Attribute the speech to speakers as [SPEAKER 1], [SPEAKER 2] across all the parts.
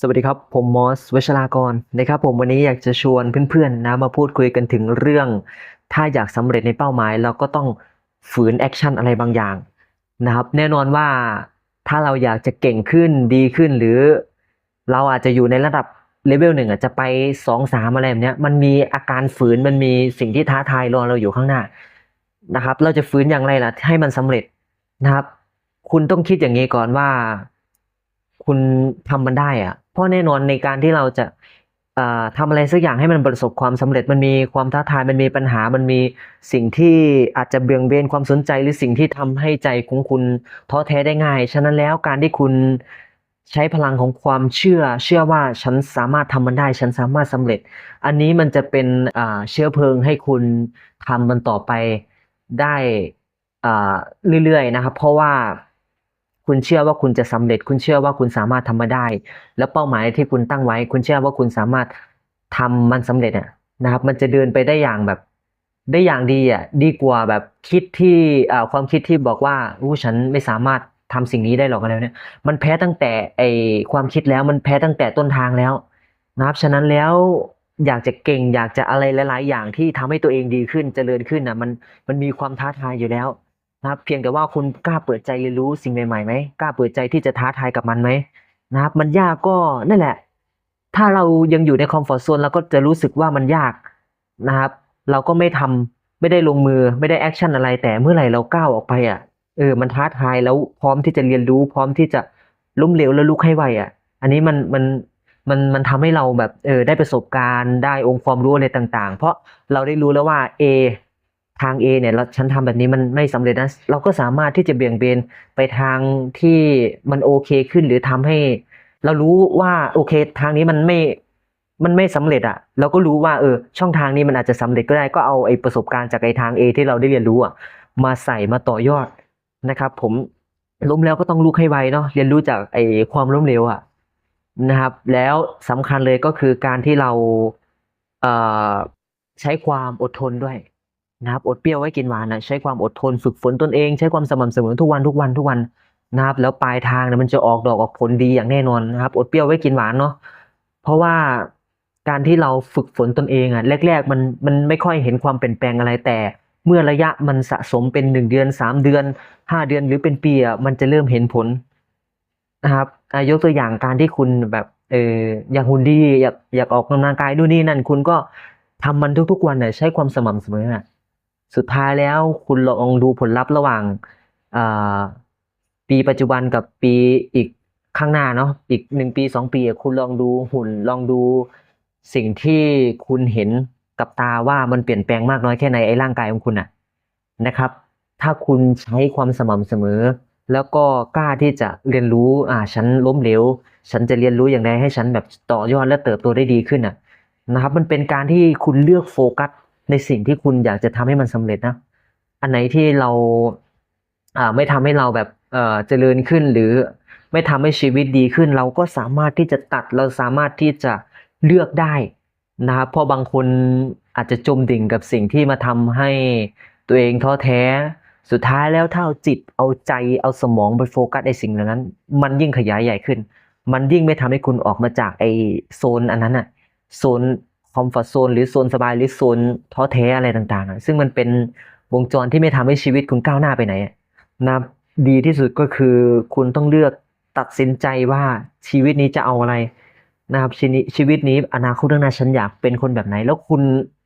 [SPEAKER 1] สวัสดีครับ ผมมอสวชรากรนะครับ ผมวันนี้อยากจะชวนเพื่อนๆนะมาพูดคุยกันถึงเรื่อง ถ้าอยากสำเร็จในเป้าหมาย เราก็ต้องฝืนแอคชั่นอะไรบางอย่างนะครับ แน่นอนว่าถ้าเราอยากจะเก่งขึ้นดีขึ้น หรือเราอาจจะอยู่ในระดับเลเวลหนึ่งอาจจะไปสองสามอะไรแบบเนี้ยมันมีอาการฝืนมันมีสิ่งที่ท้าทายรอเราอยู่ข้างหน้านะครับ เราจะฝืนอย่างไรล่ะให้มันสำเร็จนะครับ คุณต้องคิดอย่างนี้ก่อนว่า คุณทำมันได้อะเพราะแน่นอนในการที่เราจะเอ่อทำอะไรสักอย่างให้มันประสบความสำเร็จมันมีความท้าทายมันมีปัญหามันมีสิ่งที่อาจจะเบี่ยงเบนความสนใจหรือสิ่งที่ทำให้ใจของคุณท้อแท้ได้ง่าย ฉะนั้นแล้วการที่คุณใช้พลังของความเชื่อ เชื่อว่าฉันสามารถทำมันได้ ฉันสามารถสำเร็จ อันนี้มันจะเป็นเชื้อเพลิงให้คุณทำมันต่อไปได้เรื่อยๆนะครับ เพราะว่า คุณเชื่อว่าคุณจะสำเร็จ คุณเชื่อว่าคุณสามารถทำมาได้ แล้วเป้าหมายที่คุณตั้งไว้ คุณเชื่อว่าคุณสามารถทำมันสำเร็จอะนะครับ มันจะเดินไปได้อย่างแบบได้อย่างดีอะดีกว่าแบบคิดที่อ่าความคิดที่บอกว่าอู้ฉันไม่สามารถทำสิ่งนี้ได้หรอกอะไรเนี่ย มันแพ้ตั้งแต่ไอความคิดแล้วมันแพ้ตั้งแต่ต้นทางแล้วนะครับฉะนั้นแล้วอยากจะเก่งอยากจะอะไรหลาย ๆ อย่างที่ทำให้ตัวเองดีขึ้นเจริญขึ้นนะมันมันมีความท้าทายอยู่แล้ว นะครับ เพียงแต่ว่าคุณกล้าเปิดใจเรียนรู้สิ่งใหม่ๆไหมกล้าเปิดใจที่จะท้าทายกับมันไหมนะครับ มันยากก็นั่นแหละ ถ้าเรายังอยู่ในคอมฟอร์ z โซนเราก็จะรู้สึกว่ามันยากนะครับ เราก็ไม่ทำไม่ได้ลงมือไม่ได้แอคชั่นอะไร แต่เมื่อไหร่เราก้าวออกไปอะเออมันท้าทายแล้วพร้อมที่จะเรียนรู้ พร้อมที่จะล้มเหลวแล้วลุกให้ไวอะ อันนี้มันมันมันมันทำให้เราแบบเออได้ประสบการณ์ได้องค์ความรู้อะไรต่าง ๆ เพราะเราได้รู้แล้วว่า A ทาง A เนี่ยเราฉันทำแบบนี้มันไม่สำเร็จนะเราก็สามารถที่จะเบี่ยงเบนไปทางที่มันโอเคขึ้นหรือทำให้ เรารู้ว่าโอเค ทางนี้มันไม่มันไม่สำเร็จอะเราก็รู้ว่าเออช่องทางนี้มันอาจจะสำเร็จก็ได้ก็เอาไอ้ประสบการณ์จากไอ้ทาง A ที่เราได้เรียนรู้อะมาใส่มาต่อยอดนะครับ ผมล้มแล้วก็ต้องลุกให้ไวเนาะเรียนรู้จากไอ้ความล้มเหลวอะนะครับ แล้วสำคัญเลยก็คือการที่เราเออใช้ความอดทนด้วย นะครับอดเปรี้ยวไว้กินหวานนะใช้ความอดทนฝึกฝนตนเอง ใช้ความสม่ำเสมอทุกวันทุกวันทุกวันนะครับแล้วปลายทางเนี่ยมันจะออกดอกออกผลดีอย่างแน่นอนนะครับ อดเปรี้ยวไว้กินหวานเนาะเพราะว่าการที่เราฝึกฝนตนเองอะแรก ๆ มันมันไม่ค่อยเห็นความเปลี่ยนแปลงอะไรแต่ เมื่อระยะมันสะสมเป็นหนึ่งเดือนสามเดือนห้าเดือนหรือเป็นปีอะมันจะเริ่มเห็นผลนะครับยกตัวอย่างการที่คุณแบบเอออยากหุ่นดีอยากอยากออกกำลังกายนู่นนี่นั่นคุณก็ทำมันทุกๆวันน่ะใช้ความสม่ำเสมอน่ะ สุดท้ายแล้วคุณลองดูผลลัพธ์ระหว่างปีปัจจุบันกับปีอีกข้างหน้าเนาะอีกหนึ่งปีสองปี คุณลองดูหุ่นลองดูสิ่งที่คุณเห็นกับตาว่ามันเปลี่ยนแปลงมากน้อยแค่ไหนไอ้ร่างกายของคุณอะนะครับ ถ้าคุณใช้ความสม่ำเสมอ แล้วก็กล้าที่จะเรียนรู้อ่าฉันล้มเหลวฉันจะเรียนรู้อย่างไรให้ฉันแบบต่อยอดและเติบโตได้ดีขึ้นอะนะครับ มันเป็นการที่คุณเลือกโฟกัส ในสิ่งที่คุณอยากจะทำให้มันสำเร็จนะ อันไหนที่เราอ่าไม่ทำให้เราแบบเอ่อเจริญขึ้นหรือไม่ทำให้ชีวิตดีขึ้น เราก็สามารถที่จะตัดเราสามารถที่จะเลือกได้นะครับเพราะบางคนอาจจะจมดิ่งกับสิ่งที่มาทำให้ตัวเองท้อแท้ สุดท้ายแล้วถ้าเอาจิตเอาใจเอาสมองไปโฟกัสในสิ่งเหล่านั้น มันยิ่งขยายใหญ่ขึ้น มันยิ่งไม่ทำให้คุณออกมาจากไอ้โซนอันนั้นอะโซน คอมฟอร์ z โซนหรือโซนสบายหรือโซนท้อแท้อะไรต่างๆอะซึ่งมันเป็นวงจรที่ไม่ทำให้ชีวิตคุณก้าวหน้าไปไหนนะครับดีที่สุดก็คือคุณต้องเลือกตัดสินใจว่าชีวิตนี้จะเอาอะไรนะครับชีวิตชีวิตนี้อนาคตข้างหน้าฉันอยากเป็นคนแบบไหน แล้วคุณ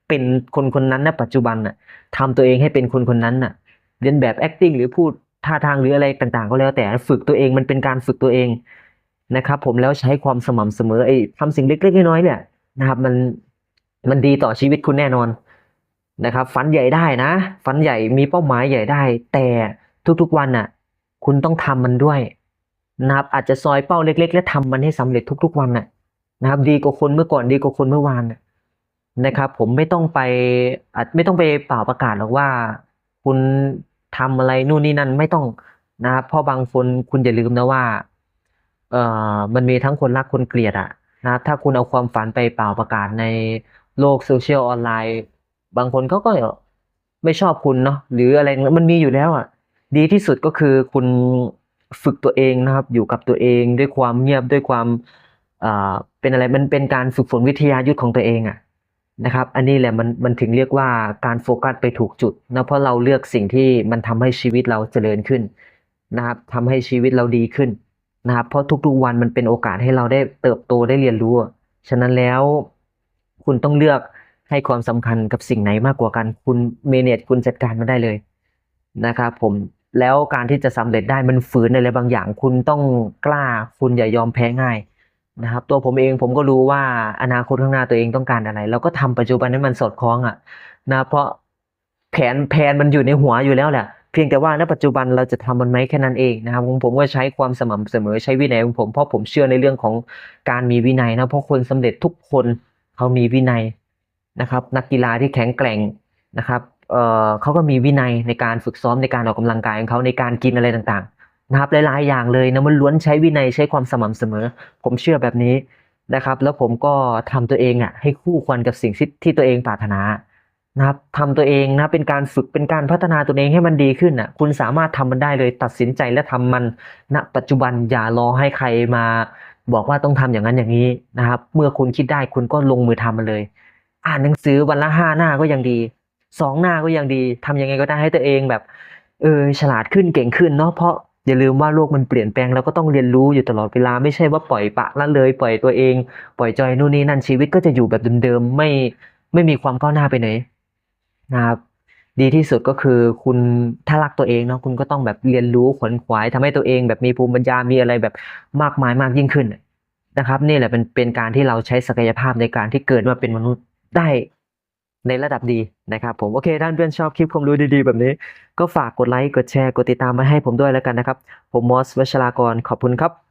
[SPEAKER 1] เป็นคนคนนั้นณปัจจุบันน่ะทำตัวเองให้เป็นคนคนนั้นน่ะเรียนแบบ acting หรือพูดท่าทางหรืออะไรต่างๆ ก็แล้วแต่ฝึกตัวเองมันเป็นการฝึกตัวเองนะครับ ผมแล้วใช้ความสม่ำเสมอไอ้ทำสิ่งเล็กๆน้อยๆเนี่ยนะครับ มัน มันดีต่อชีวิตคุณแน่นอนนะครับ ฝันใหญ่ได้นะ ฝันใหญ่มีเป้าหมายใหญ่ได้ แต่ทุกๆวันน่ะ คุณต้องทำมันด้วยนะครับ อาจจะซอยเป้าเล็ก ๆ และทำมันให้สำเร็จทุก ๆ วันน่ะนะครับ ดีกว่าคนเมื่อก่อนดีกว่าคนเมื่อวานนะครับ ผมไม่ต้องไปอาจไม่ต้องไปเป่าประกาศหรอกว่า คุณทำอะไรนู่นนี่นั่นไม่ต้องนะครับเพราะบางคนคุณอย่าลืมนะว่าเอ่อมันมีทั้งคนรักคนเกลียดอะนะครับถ้าคุณเอาความฝันไปเป่าประกาศใน โลกโซเชียลออนไลน์ บางคนเขาก็ไม่ชอบคุณเนาะหรืออะไรมันมีอยู่แล้วอะดีที่สุดก็คือคุณฝึกตัวเองนะครับ อยู่กับตัวเองด้วยความเงียบด้วยความเป็นอะไรมันเป็นการฝึกฝนวิทยายุทธของตัวเองอะนะครับ อันนี้แหละมันมันถึงเรียกว่าการโฟกัสไปถูกจุดนะเพราะเราเลือกสิ่งที่มันทำให้ชีวิตเราเจริญขึ้นนะครับทำให้ชีวิตเราดีขึ้นนะครับ เพราะทุกๆวันมันเป็นโอกาสให้เราได้เติบโตได้เรียนรู้อะฉะนั้นแล้ว คุณต้องเลือกให้ความสำคัญกับสิ่งไหนมากกว่ากัน คุณเมเนจคุณจัดการมันได้เลยนะครับผมแล้วการที่จะสำเร็จได้มันฝืนอะไรบางอย่าง คุณต้องกล้าคุณอย่ายอมแพ้ง่ายนะครับ ตัวผมเองผมก็รู้ว่าอนาคตข้างหน้าตัวเองต้องการอะไรแล้วก็ทำปัจจุบันให้มันสอดคล้องอะนะเพราะแผนแผนมันอยู่ในหัวอยู่แล้วแหละเพียงแต่ว่าณปัจจุบันเราจะทำมันไหมแค่นั้นเองนะครับของผมก็ใช้ความสม่ำเสมอใช้วินัยของผมเพราะผมเชื่อในเรื่องของการมีวินัยนะเพราะคนสำเร็จทุกคน เขามีวินัยนะครับ นักกีฬาที่แข็งแกร่งนะครับเเขาก็มีวินัยในการฝึกซ้อมในการออกกำลังกายของเขาในการกินอะไรต่างๆนะครับหลายๆอย่างเลยนะมันล้วนใช้วินัยใช้ความสม่ำเสมอ ผมเชื่อแบบนี้นะครับ แล้วผมก็ทำตัวเองอะให้คู่ควรกับสิ่งที่ตัวเองปรารถนานะครับทำตัวเองนะเป็นการฝึกเป็นการพัฒนาตัวเองให้มันดีขึ้นอะคุณสามารถทำมันได้เลยตัดสินใจและทำมันณปัจจุบันอย่ารอให้ใครมา บอกว่าต้องทำอย่างนั้นอย่างนี้นะครับ เมื่อคุณคิดได้คุณก็ลงมือทำมันเลย อ่านหนังสือวันละห้าหน้าก็ยังดีสองหน้าก็ยังดีทำยังไงก็ได้ให้ตัวเองแบบเออฉลาดขึ้นเก่งขึ้นเนาะเพราะอย่าลืมว่าโลกมันเปลี่ยนแปลงเราก็ต้องเรียนรู้อยู่ตลอดเวลาไม่ใช่ว่าปล่อยปะละเลย ปล่อยตัวเอง ปล่อยจอยนู่นนี่นั่นชีวิตก็จะอยู่แบบเดิมๆไม่ไม่มีความก้าวหน้าไปไหนนะครับ ดีที่สุดก็คือคุณถ้ารักตัวเองเนาะคุณก็ต้องแบบเรียนรู้ขวนขวายทำให้ตัวเองแบบมีภูมิปัญญามีอะไรแบบมากมายมากยิ่งขึ้นนะครับนี่แหละเป็นเป็นการที่เราใช้ศักยภาพในการที่เกิดมาเป็นมนุษย์ได้ในระดับดีนะครับผมโอเคท่านเพื่อนชอบคลิปความรู้ดีๆ แบบนี้ ก็ฝากกดไลค์กดแชร์กดติดตามมาให้ผมด้วยแล้วกันนะครับ ผมมอสวชรากรขอบคุณครับ